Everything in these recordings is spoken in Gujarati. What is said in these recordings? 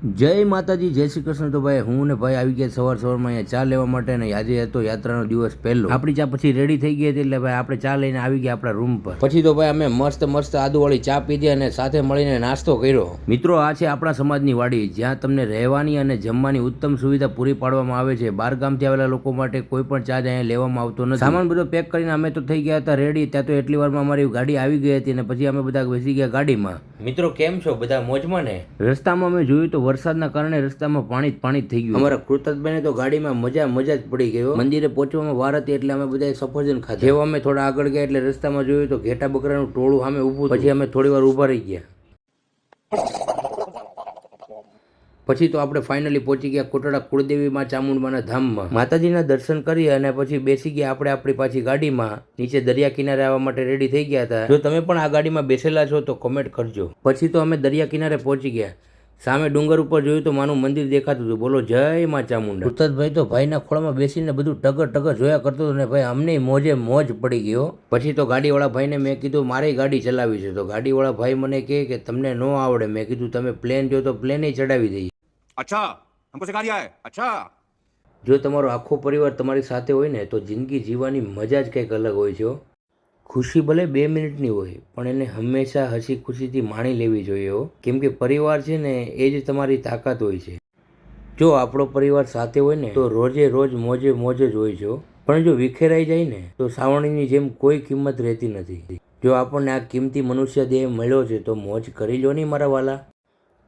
જય માતાજી, જય શ્રી કૃષ્ણ. તો ભાઈ, હું ને ભાઈ આવી ગયા સવાર સવારમાં અહીંયા ચા લેવા માટે ને આજે હતો યાત્રાનો દિવસ પહેલો. આપણી ચા પછી રેડી થઈ ગઈ હતી એટલે ભાઈ આપણે ચા લઈને આવી ગયા આપણા રૂમ પર. પછી તો ભાઈ અમે મસ્ત મસ્ત આદુવાળી ચા પીધી અને સાથે મળીને નાસ્તો કર્યો. મિત્રો, આ છે આપણા સમાજની વાડી. જ્યાં તમને રહેવાની અને જમવાની ઉત્તમ સુવિધા પૂરી પાડવામાં આવે છે. બહાર ગામથી આવેલા લોકો માટે કોઈ પણ ચાર્જ અહીંયા લેવામાં આવતો નથી. સામાન બધો પેક કરીને અમે તો થઈ ગયા હતા રેડી ત્યાં તો એટલી વારમાં અમારી ગાડી આવી ગઈ હતી અને પછી અમે બધા બેસી ગયા ગાડીમાં. મિત્રો, કેમ છો? બધા મોજમાં ને? રસ્તામાં અમે જોયું તો વરસાદના કારણે રસ્તામાં પાણી જ પાણી થઈ ગયું. અમારા કૃતજભાઈને તો ગાડીમાં મજા મજા જ પડી ગયો. મંદિરે પહોંચવામાં વાર હતી એટલે અમે બધા સફરજન ખાધા. જેવા અમે થોડા આગળ ગયા એટલે રસ્તામાં જોયું તો ઘેટા બકરાનું ટોળું સામે ઊભું પછી અમે થોડી વાર ઊભા રહી ગયા. પછી તો આપણે ફાઇનલી પહોંચી ગયા કોટડા કુળદેવીમાં ચામુંડમાના ધામમાં. માતાજીના દર્શન કરી અને પછી બેસી ગયા આપણે આપણી પાછી ગાડીમાં. નીચે દરિયા કિનારે આવવા માટે રેડી થઈ ગયા હતા. જો તમે પણ આ ગાડીમાં બેસેલા છો તો કોમેન્ટ કરજો. પછી તો અમે દરિયા કિનારે પહોંચી ગયા. સામે ડુંગર ઉપર જોયું તો માનું મંદિર દેખાતું હતું. બોલો જય માં ચામુંડા. કૃતજભાઈ તો ભાઈના ખોળામાં બેસીને બધું ટગર ટગર જોયા કરતો હતો ને ભાઈ અમને મોજે મોજ પડી ગયો. પછી તો ગાડીવાળા ભાઈને મેં કીધું મારે ગાડી ચલાવી છે. તો ગાડીવાળા ભાઈ મને કહે કે તમને ન આવડે. મેં કીધું તમે પ્લેન જો તો પ્લેને ચડાવી દઈએ. અચ્છા હમકો સિખા રહ્યા અચ્છા. જો તમારો આખો પરિવાર તમારી સાથે હોય ને તો જિંદગી જીવવાની મજા જ કંઈક અલગ હોય છે ખુશી ભલે બે મિનિટની હોય, પણ એને હંમેશા હસી ખુશીથી માણી લેવી જોઈએ કેમ કે પરિવાર છે ને, એ જ તમારી તાકાત હોય છે. જો આપણો પરિવાર સાથે હોય ને, તો રોજે રોજ મોજે મોજ જ હોય છે પણ જો વિખેરાઈ જાય ને, તો સાવણીની જેમ કોઈ કિંમત રહેતી નથી. જો આપણને આ કિંમતી મનુષ્ય દેહ મળ્યો છે, તો મોજ કરી લો નહીં મારા વાલા.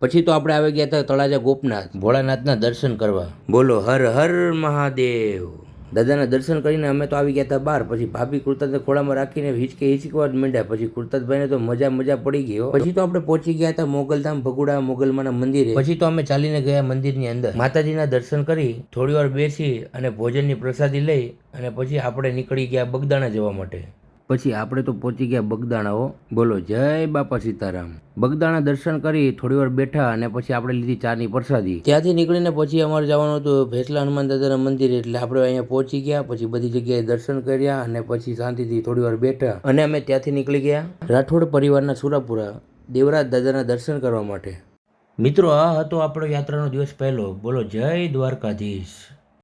પછી તો આપણે આવી ગયા હતા તળાજા ગોપનાથ, ભોળાનાથના દર્શન કરવા. બોલો, હર હર મહાદેવ. દાદાના દર્શન કરીને અમે તો આવી ગયા હતા બહાર. પછી ભાભી કુર્તાને ખોળામાં રાખીને હિચકે હિચકવા જ માંડ્યા. પછી કુર્તાભાઈને તો મજા મજા પડી ગયો પછી તો આપણે પહોંચી ગયા હતા મોગલધામ, ભગુડા મોગલમાના મંદિરે. પછી તો અમે ચાલીને ગયા મંદિરની અંદર. માતાજીના દર્શન કરી થોડી વાર બેસી અને ભોજનની પ્રસાદી લઈ અને પછી આપણે નીકળી ગયા બગદાણા જવા માટે. પછી આપણે તો પહોંચી ગયા બગદાણાઓ. બોલો, જય બાપા સીતારામ. બગદાણા દર્શન કરી થોડી વાર બેઠા અને પછી આપણે લીધી ચાની પ્રસાદી. ત્યાંથી નીકળીને પછી અમારે જવાનું હતું ભેસલા હનુમાન દાદાના મંદિર, એટલે આપણે અહીંયા પહોંચી ગયા, પછી બધી જગ્યાએ દર્શન કર્યા અને પછી શાંતિથી થોડી વાર બેઠા અને અમે ત્યાંથી નીકળી ગયા રાઠોડ પરિવારના સુરાપુરા દેવરાજ દાદાના દર્શન કરવા માટે. મિત્રો, આ હતો આપણો યાત્રાનો દિવસ પહેલો. બોલો, જય દ્વારકાધીશ.